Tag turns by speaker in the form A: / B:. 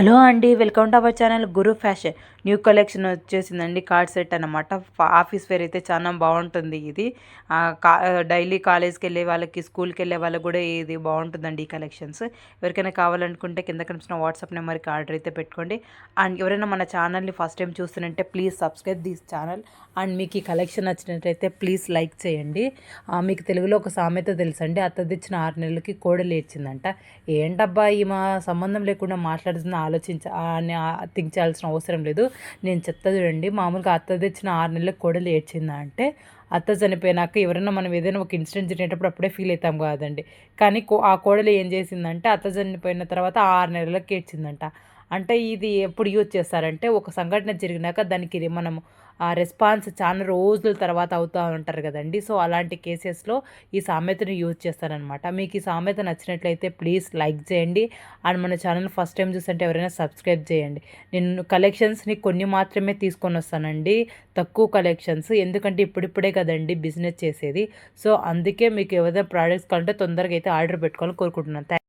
A: Hello అండి welcome to our channel Guru fashion. New collection వచ్చేసిందండి card set అనమాట office wear అయితే చాలా బాగుంటుంది ఇది. కా డైలీ కాలేజ్కి వెళ్ళే వాళ్ళకి స్కూల్కి వెళ్ళే వాళ్ళకి కూడా ఇది బాగుంటుందండి ఈ కలెక్షన్స్. ఎవరికైనా కావాలనుకుంటే కింద కనిపిస్తున్న వాట్సాప్ నెంబర్కి ఆర్డర్ అయితే పెట్టుకోండి. అండ్ ఎవరైనా మన ఛానల్ని ఫస్ట్ టైం చూస్తుంటే please subscribe this channel and మీకు ఈ కలెక్షన్ నచ్చినట్టయితే ప్లీజ్ లైక్ చేయండి. మీకు తెలుగులో ఒక సామెత తెలుసండి అత్త తెచ్చిన ఆరు నెలలకి కోడలు ఏడ్చిందంట. ఏంటబ్బా ఈ మా సంబంధం లేకుండా మాట్లాడుతున్న ఆలోచించ థింక్ చేయాల్సిన అవసరం లేదు. నేను చెప్తా చూడండి మామూలుగా అత్త తెచ్చిన ఆరు నెలలకు కూడా ఏడ్చిందా అంటే అత్త చనిపోయినాక ఎవరైనా మనం ఏదైనా ఒక ఇన్సిడెంట్ జరిగేటప్పుడు అప్పుడే ఫీల్ అవుతాం కాదండి. కానీ కో ఆ కోడలు ఏం చేసిందంటే అత్త చనిపోయిన తర్వాత ఆరు నెలలకు ఏడ్చిందంట. అంటే ఇది ఎప్పుడు యూజ్ చేస్తారంటే ఒక సంఘటన జరిగినాక దానికి మనం ఆ రెస్పాన్స్ చాలా రోజుల తర్వాత అవుతూ ఉంటారు కదండి. సో అలాంటి కేసెస్లో ఈ సామెతను యూజ్ చేస్తారనమాట మీకు ఈ సామెత నచ్చినట్లయితే ప్లీజ్ లైక్ చేయండి. అండ్ మన ఛానల్ ఫస్ట్ టైం చూస్తుంటే ఎవరైనా సబ్స్క్రైబ్ చేయండి. నేను కలెక్షన్స్ని కొన్ని మాత్రమే తీసుకొని వస్తానండి. తక్కువ కలెక్షన్స్ ఎందుకంటే ఇప్పుడిప్పుడే కదండి బిజినెస్ చేసేది. సో అందుకే మీకు ఏదైనా ప్రోడక్ట్స్ కంటే తొందరగా అయితే ఆర్డర్ పెట్టుకోవాలని కోరుకుంటున్నాను.